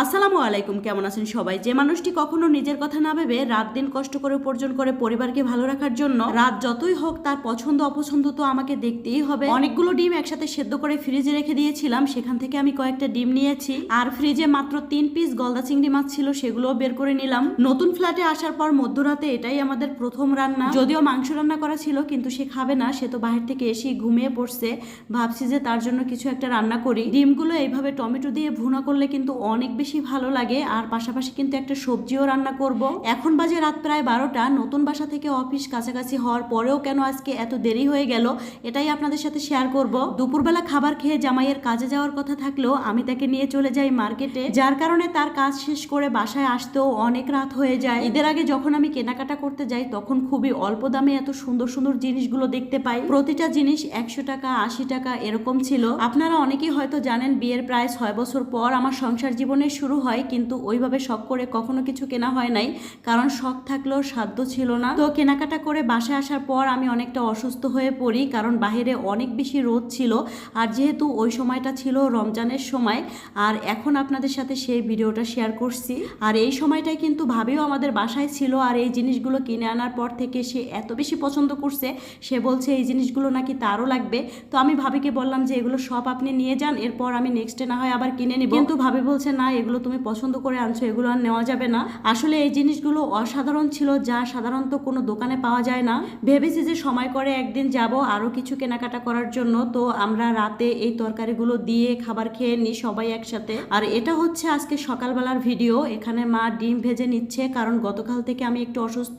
আসসালামু আলাইকুম, কেমন আছেন সবাই? যে মানুষটি কখনো নিজের কথা না ভেবে রাত দিন কষ্ট করে উপার্জন করে পরিবারকে ভালো রাখার জন্য, রাত যতই হোক তার পছন্দ অপছন্দ তো আমাকে দেখতেই হবে। অনেকগুলো ডিম একসাথে সেদ্ধ করে ফ্রিজে রেখে দিয়েছিলাম, সেখান থেকে আমি কয়েকটা ডিম নিয়েছি। আর ফ্রিজে মাত্র তিন পিস গলদা চিংড়ি মাছ ছিল, সেগুলোও বের করে নিলাম। নতুন ফ্ল্যাটে আসার পর মধ্যরাতে এটাই আমাদের প্রথম রান্না। যদিও মাংস রান্না করা ছিল, কিন্তু সে খাবে না, সে তো বাহির থেকে এসেই ঘুমিয়ে পড়ছে। ভাবছি যে তার জন্য কিছু একটা রান্না করি। ডিমগুলো এইভাবে টমেটো দিয়ে ভুনা করলে কিন্তু অনেক বেশি ভালো লাগে। আর পাশাপাশি কিন্তু একটা সবজিও রান্না করব। এখন বাজে রাত প্রায় বারোটা। নতুন বাসা থেকে অফিস কাছাকাছি হওয়ার পরেও কেন আজকে এত দেরি হয়ে গেল, এটাই আপনাদের সাথে শেয়ার করব। দুপুরবেলা খাবার খেয়ে জামাইয়ের কাজে যাওয়ার কথা থাকলেও আমি তাকে নিয়ে চলে যাই মার্কেটে যার কারণে তার কাজ শেষ করে বাসায় আসতেও অনেক রাত হয়ে যায়। ঈদের আগে যখন আমি কেনাকাটা করতে যাই, তখন খুবই অল্প দামে এত সুন্দর সুন্দর জিনিসগুলো দেখতে পাই। প্রতিটা জিনিস একশো টাকা, আশি টাকা এরকম ছিল। আপনারা অনেকেই হয়তো জানেন বিয়ের প্রায় ছয় বছর পর আমার সংসার জীবনের শুরু হয়, কিন্তু ওইভাবে শখ করে কখনো কিছু কেনা হয় নাই, কারণ শখ থাকলেও সাধ্য ছিল না। তো কেনাকাটা করে বাসায় আসার পর আমি অনেকটা অসুস্থ হয়ে পড়ি, কারণ বাইরে অনেক বেশি রোদ ছিল, আর যেহেতু ওই সময়টা ছিল রমজানের সময়, আর এখন আপনাদের সাথে সেই ভিডিওটা শেয়ার করছি। আর এই সময়টাই কিন্তু ভাবেও আমাদের বাসায় ছিল, আর এই জিনিসগুলো কিনে আনার পর থেকে সে এত বেশি পছন্দ করছে, সে বলছে এই জিনিসগুলো নাকি তারও লাগবে। তো আমি ভাবিকে বললাম যে এগুলো সব আপনি নিয়ে যান, এরপর আমি নেক্সটে না হয় আবার কিনে নিব। কিন্তু ভাবি বলছে, না এগুলো তুমি পছন্দ করে আনছো, এগুলো আর নেওয়া যাবে না। আসলে এই জিনিসগুলো অসাধারণ ছিল, যা সাধারণত কোনো দোকানে পাওয়া যায় না। ভেবেছি যে সময় করে একদিন যাব আরও কিছু কেনাকাটা করার জন্য। তো আমরা রাতে এই তরকারিগুলো দিয়ে খাবার খেয়ে নিই সবাই একসাথে। আর এটা হচ্ছে আজকে সকালবেলার ভিডিও। এখানে মা ডিম ভেজে নিচ্ছে, কারণ গতকাল থেকে আমি একটু অসুস্থ।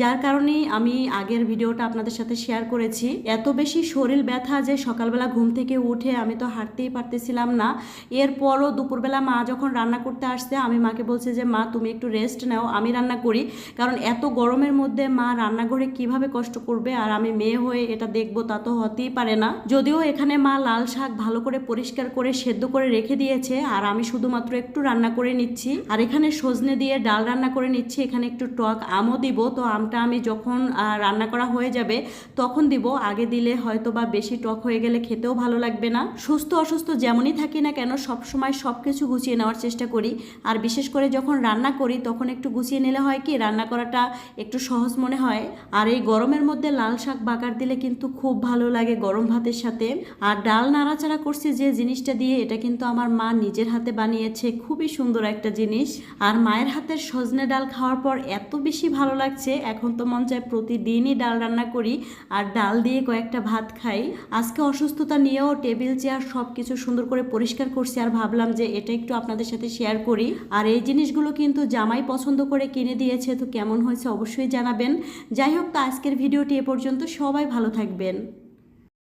যার কারণেই আমি আগের ভিডিওটা আপনাদের সাথে শেয়ার করেছি। এত বেশি শরীর ব্যথা যে সকালবেলা ঘুম থেকে উঠে আমি তো হাঁটতেই পারতেছিলাম না। এরপরও দুপুরবেলা মা যখন রান্না করতে আসছে, আমি মাকে বলছি যে, মা, তুমি একটু রেস্ট নাও, আমি রান্না করি। কারণ এত গরমের মধ্যে মা রান্নাঘরে কীভাবে কষ্ট করবে? আর আমি মেয়ে হয়ে এটা দেখব, তা তো হতেই পারে না। যদিও এখানে মা লাল শাক ভালো করে পরিষ্কার করে সেদ্ধ করে রেখে দিয়েছে, আর আমি শুধুমাত্র একটু রান্না করে নিচ্ছি। আর এখানে সজনে দিয়ে ডাল রান্না করে নিচ্ছি, এখানে একটু টক আমও দিব। তো আমটা আমি যখন রান্না করা হয়ে যাবে, তখন দিব। আগে দিলে হয়তো বা বেশি টক হয়ে গেলে খেতেও ভালো লাগবে না। সুস্থ অসুস্থ যেমনই থাকি না কেন সব সময় সব কিছু গুছিয়ে নেওয়ার চেষ্টা করি। আর বিশেষ করে যখন রান্না করি, তখন একটু গুছিয়ে নিলে হয় কি, রান্না করাটা একটু সহজ মনে হয়। আর এই গরমের মধ্যে লাল শাক বাগার দিলে কিন্তু খুব ভালো লাগে গরম ভাতের সাথে। আর ডাল নাড়াচাড়া করছি যে জিনিসটা দিয়ে, এটা কিন্তু আমার মা নিজের হাতে বানিয়েছে। খুবই সুন্দর একটা জিনিস। আর মায়ের হাতের সজনে ডাল খাওয়ার পর এত বেশি ভালো লাগছে। এখন তো মন চায় প্রতিদিনই ডাল রান্না করি আর ডাল দিয়ে কয়েকটা ভাত খাই। আজকে অসুস্থতা নিয়েও টেবিল, চেয়ার সব কিছু সুন্দর করে পরিষ্কার করছি। আর ভাবলাম যে এটা একটু আপনাদের সাথে শেয়ার করি। আর এই জিনিসগুলো কিন্তু জামাই পছন্দ করে কিনে দিয়েছে, তো কেমন হয়েছে অবশ্যই জানাবেন। যাই হোক, তো আজকের ভিডিওটি এ পর্যন্ত। সবাই ভালো থাকবেন।